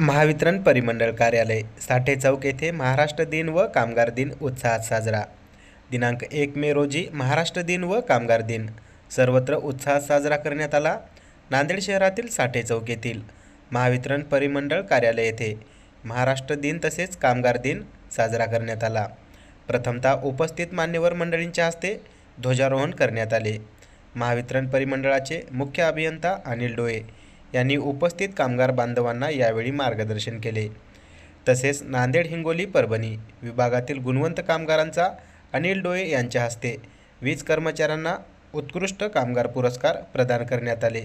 महावितरण परिमंडळ कार्यालय साठे चौक येथे महाराष्ट्र दिन व कामगार दिन उत्साहात साजरा. दिनांक एक मे रोजी महाराष्ट्र दिन व कामगार दिन. सर्वत्र उत्साहात साजरा करण्यात आला. नांदेड शहरातील साठे चौक येथील महावितरण परिमंडळ कार्यालय येथे महाराष्ट्र दिन तसेच कामगार दिन साजरा करण्यात आला. प्रथमतः उपस्थित मान्यवर मंडळींच्या हस्ते ध्वजारोहण करण्यात आले. महावितरण परिमंडळाचे मुख्य अभियंता अनिल डोळे यांनी उपस्थित कामगार बांधवांना यावेळी मार्गदर्शन केले. तसेच नांदेड हिंगोली परभणी विभागातील गुणवंत कामगारांचा अनिल डोळे यांच्या हस्ते वीज कर्मचाऱ्यांना उत्कृष्ट कामगार पुरस्कार प्रदान करण्यात आले.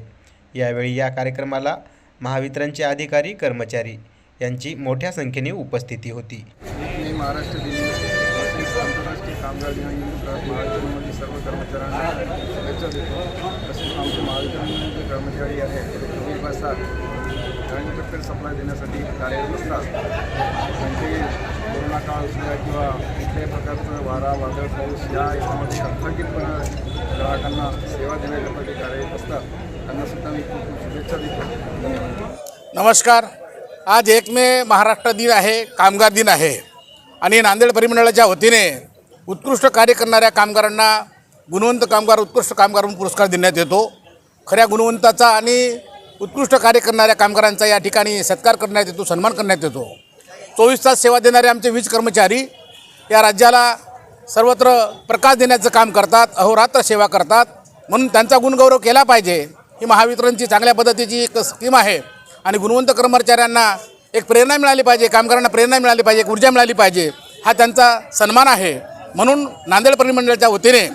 यावेळी या कार्यक्रमाला महावितरणचे अधिकारी कर्मचारी यांची मोठ्या संख्येने उपस्थिती होती. मी महाराष्ट्र दिन आंतरराष्ट्रीय कामगार सर्व कर्मचाऱ्यांना शुभेच्छा देतो. तसेच आमचे महावितरण जे कर्मचारी आहेत ते चोवीस तास अनलिमिटेड सप्लाय देण्यासाठी कार्यरत असतात. त्यांचे कोरोना काळ असू द्या किंवा कुठल्याही प्रकारचं वारा वादळ पाऊस या याच्यामध्ये अथाकीतपणे ग्राहकांना सेवा देण्याकरता ते कार्यरत असतात. त्यांना सुद्धा मी खूप खूप शुभेच्छा देतो. धन्यवाद. नमस्कार. आज एक मे महाराष्ट्र दिन आहे कामगार दिन आहे. आणि नांदेड परिमंडळाच्या वतीने उत्कृष्ट कार्य करणाऱ्या कामगारांना गुणवंत कामगार उत्कृष्ट कामगार म्हणून पुरस्कार देण्यात येतो. खऱ्या गुणवंताचा आणि उत्कृष्ट कार्य करणाऱ्या कामगारांचा या ठिकाणी सत्कार करण्यात येतो सन्मान करण्यात येतो. चोवीस तास सेवा देणारे आमचे वीज कर्मचारी या राज्याला सर्वत्र प्रकाश देण्याचं काम करतात अहोरात्र सेवा करतात. म्हणून त्यांचा गुणगौरव केला पाहिजे. ही महावितरणची चांगल्या पद्धतीची एक स्कीम आहे. आणि गुणवंत कर्मचाऱ्यांना एक प्रेरणा मिळाली पाहिजे कामगारांना प्रेरणा मिळाली पाहिजे एक ऊर्जा मिळाली पाहिजे. हा त्यांचा सन्मान आहे. म्हणून नांदेड परिमंडळाच्या वतीने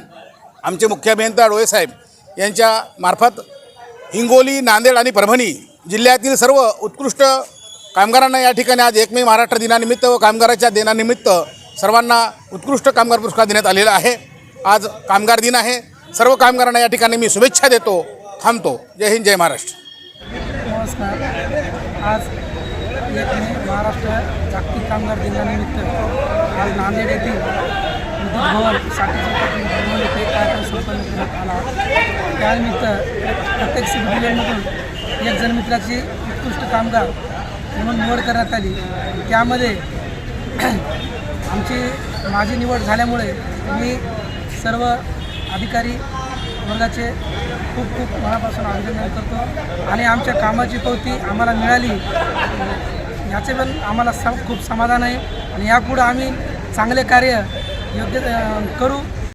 आमचे मुख्य अभियंता डोळेसाहेब यांच्या मार्फत हिंगोली नांदेड आणि परभणी जिल्ह्यातील सर्व उत्कृष्ट कामगारांना या ठिकाणी आज एक मे महाराष्ट्र दिनानिमित्त व कामगाराच्या दिनानिमित्त सर्वांना उत्कृष्ट कामगार पुरस्कार देण्यात आलेला आहे. आज कामगार दिन आहे. सर्व कामगारांना या ठिकाणी मी शुभेच्छा देतो थांबतो. जय हिंद जय महाराष्ट्र. नमस्कार. आज एक मे महाराष्ट्र जागतिक कामगार दिनानिमित्त आज नांदेड येथील विद्युत भवनसाठी चौकातील भवन येथे एक कार्यक्रम संपन्न करण्यात आला त्यानिमित्त प्रत्येक सिबिलियनमधून एक जनमित्राची उत्कृष्ट कामगार म्हणून निवड करण्यात आली. त्यामध्ये आमची माझी निवड झाल्यामुळे मी सर्व अधिकारी वर्गाचे खूप खूप मनापासून अभिनंदन करतो. आणि आमच्या कामाची पावती आम्हाला मिळाली. याचे पण आम्हाला सम खूप समाधान आहे. आणि यापुढं आम्ही चांगले कार्य योग्य करू.